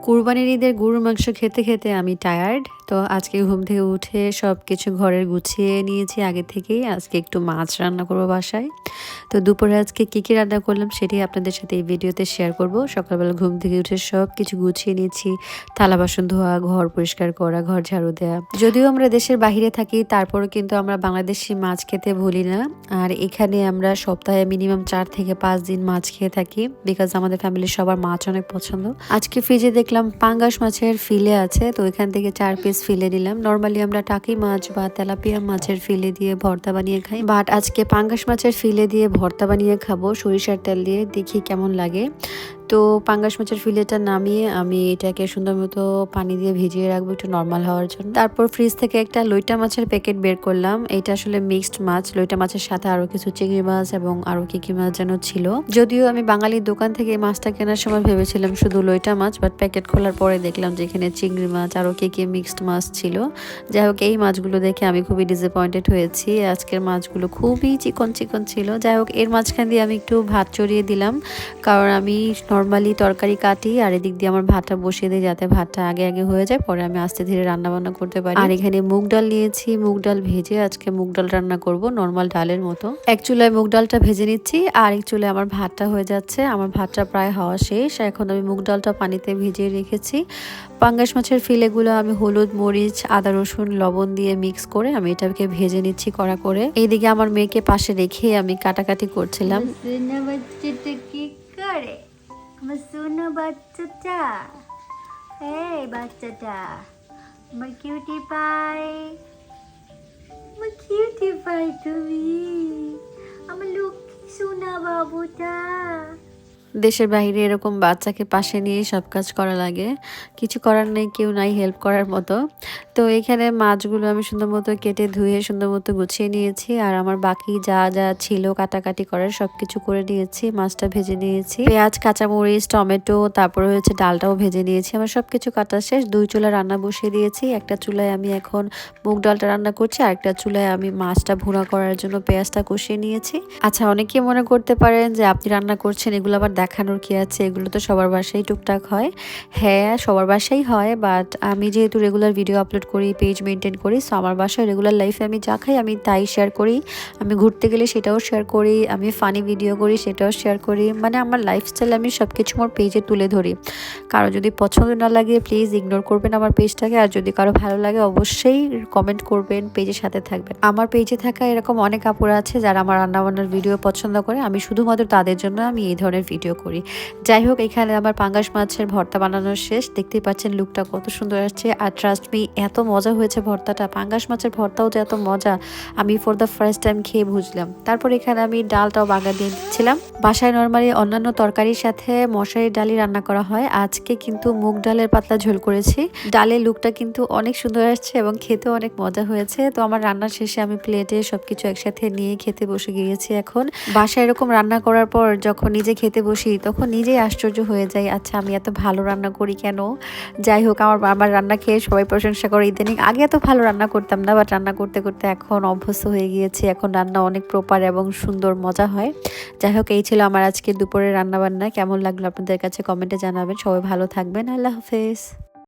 কুরবানির ঈদের গরুর মাংস খেতে খেতে আমি টায়ার্ড তো আজকে ঘুম থেকে উঠে সব কিছু ঘরের গুছিয়ে নিয়েছি। আগে থেকেই আজকে একটু মাছ রান্না করব বাসায়। তো দুপুরে আজকে কী কী রান্না করলাম সেটি আপনাদের সাথে এই ভিডিওতে শেয়ার করব। সকালবেলা ঘুম থেকে উঠে সব কিছু গুছিয়ে নিয়েছি। থালা বাসন ধোয়া, ঘর পরিষ্কার করা, ঘর ঝাড়ু দেওয়া যদিও আমরা দেশের বাহিরে থাকি, তারপরও কিন্তু আমরা বাংলাদেশি মাছ খেতে ভুলি না। আর এখানে আমরা সপ্তাহে মিনিমাম চার থেকে পাঁচ দিন মাছ খেয়ে থাকি বিকজ আমাদের ফ্যামিলির সবার মাছ অনেক পছন্দ। আজকে ফ্রিজে দেখলাম পাঙ্গাস মাছের ফিলে আছে, তো এখান থেকে চার পিস ফিলে নিলাম। নর্মালি আমরা টাকি মাছ বা তেলাপিয়া মাছের ফিলে দিয়ে ভর্তা বানিয়ে খাই বাট আজকে পাঙ্গাস মাছের ফিলে দিয়ে ভর্তা বানিয়ে খাব। সরিষার তেল দিয়ে দেখি কেমন লাগে। তো পাঙ্গাস মাছের ফিলেটা নামিয়ে আমি এটাকে সুন্দর মতো পানি দিয়ে ভিজিয়ে রাখব একটু নর্মাল হওয়ার জন্য। তারপর ফ্রিজ থেকে একটা লইটা মাছের প্যাকেট বের করলাম। এটা আসলে মিক্সড মাছ। লইটা মাছের সাথে আরও কিছু চিংড়ি মাছ এবং আরও কি কি মাছ যেন ছিল। যদিও আমি বাঙালির দোকান থেকে এই মাছটা কেনার সময় ভেবেছিলাম শুধু লইটা মাছ বাট প্যাকেট খোলার পরে দেখলাম যে এখানে চিংড়ি মাছ, আরও কি কি মিক্সড মাছ ছিল। যাই হোক, এই মাছগুলো দেখে আমি খুবই ডিসঅ্যাপয়েন্টেড হয়েছি। আজকের মাছগুলো খুবই চিকন চিকন ছিল। যাই হোক, এর মাঝখান দিয়ে আমি একটু ভাত চড়িয়ে দিলাম। কারণ আমি নর্মালি তরকারি কাটি আর এদিক দিয়ে আমার ভাতটা বসিয়ে দিই যাতে ভাতটা আগে আগে হয়ে যায় পরে আমি আস্তে ধীরে রান্না বান্না করতে পারি। আর এখানে মুগ ডাল নিয়েছি মুগ ডাল ভেজে আজকে মুগ ডাল রান্না করব নর্মাল ডালের মতো। এক চুলায় মুগ ডালটা ভেজে নিচ্ছি আর এক চুলায় আমার ভাতটা হয়ে যাচ্ছে। আমার ভাতটা প্রায় হওয়া শেষ এখন আমি মুগ ডালটা পানিতে ভিজিয়ে রেখেছি। পাঙ্গাস মাছের ফিলেগুলো আমি হলুদ মরিচ আদা রসুন লবণ দিয়ে মিক্স করে আমি এটাকে ভেজে নিচ্ছি কড়া করে। এইদিকে আমার মেয়েকে পাশে রেখে আমি কাটাকাটি করছিলাম। করে? আমার সোনা বাচ্চাটা এই বাচ্চাটা আমার কিউটি পাই আমার কিউটি পাই তুমি আমার লক্ষ্মী সোনা বাবুটা দেশের বাইরে এরকম বাচ্চাকে পাশে নিয়ে সব কাজ করা লাগে। কিছু করার নেই, কেউ নাই হেল্প করার মতো। তো এখানে মাছগুলো আমি সুন্দর মতো কেটে ধুয়ে, সুন্দর মতো গুছিয়ে নিয়েছি। আর আমার বাকি যা যা ছিল কাটাকাটি করার সব কিছু করে নিয়েছি, মাছটা ভেজে নিয়েছি। পেঁয়াজ, কাঁচামরিচ, টমেটো, তারপরে হচ্ছে ডালটাও ভেজে নিয়েছি। আমার সব কিছু কাটা শেষ। দুই চুলা রান্না বসিয়ে দিয়েছি। একটা চুলায় আমি এখন মুগ ডালটা রান্না করছি। আর একটা চুলায় আমি মাছটা ভুনা করার জন্য পেঁয়াজটা কষিয়ে নিয়েছি। আচ্ছা অনেকে মনে করতে পারেন যে আপনি রান্না করছেন, এগুলো আবার দেখানোর কি আছে? এগুলো তো সবার বাসায় টুকটাক হয়। হ্যাঁ সবার বাসায় হয় বাট আমি যেহেতু রেগুলার ভিডিও আপলোড করি পেজ মেনটেন করি সো আমার বাসায় রেগুলার লাইফে আমি যা খাই, আমি তাই শেয়ার করি। আমি ঘুরতে গেলে সেটাও শেয়ার করি, আমি ফানি ভিডিও করি, সেটাও শেয়ার করি। মানে আমার লাইফস্টাইল আমি সব কিছু আমার পেজে তুলে ধরি। কারও যদি পছন্দ না লাগে প্লিজ ইগনোর করবেন আমার পেজটাকে আর যদি কারও ভালো লাগে, অবশ্যই কমেন্ট করবেন পেজের সাথে থাকবেন। আমার পেজে থাকা এরকম অনেক আপুরা আছে, যারা আমার রান্নাবান্নার ভিডিও পছন্দ করে। আমি শুধুমাত্র তাদের জন্য আমি এই ধরনের ভিডিও করি। যাই হোক, এখানে আমার পাঙ্গাস মাছের ভর্তা বানানোর শেষ। দেখতেই পাচ্ছেন লুকটা কত সুন্দর আসছে। আর ট্রাস্ট মি এত মজা হয়েছে ভর্তাটা। পাঙ্গাস মাছের ভর্তাও যে এত মজা, আমি ফর দ্য ফার্স্ট টাইম খেয়ে বুঝলাম। তারপর এখানে আমি ডালটাও বাগা দিয়ে দিচ্ছিলাম। বাসায় নর্মালি অন্যান্য তরকারির সাথে মশারির ডালি রান্না করা হয়। আজকে কিন্তু মুগ ডালের পাতলা ঝোল করেছি। ডালের লুকটা কিন্তু অনেক সুন্দর আসছে এবং খেতে অনেক মজা হয়েছে। তো আমার রান্নার শেষে আমি প্লেটে সবকিছু একসাথে নিয়ে খেতে বসে গিয়েছি এখন। বাসায় এরকম রান্না করার পর যখন নিজে খেতে বসি তখন নিজেই আশ্চর্য হয়ে যাই আচ্ছা আমি এত ভালো রান্না করি কেন? যাই হোক, আমার আমার রান্না খেয়ে সবাই প্রশংসা করে ইদানিং। আগে এত ভালো রান্না করতাম না বাট রান্না করতে করতে এখন অভ্যস্ত হয়ে গিয়েছি। এখন রান্না অনেক প্রপার এবং সুন্দর, মজা হয়। যাই হোক, এই ছিল আমার আজকে দুপুরের রান্নাবান্না। কেমন লাগল আপনাদের কাছে কমেন্টে জানাবেন। সবাই ভালো থাকবেন। আল্লাহ হাফেজ।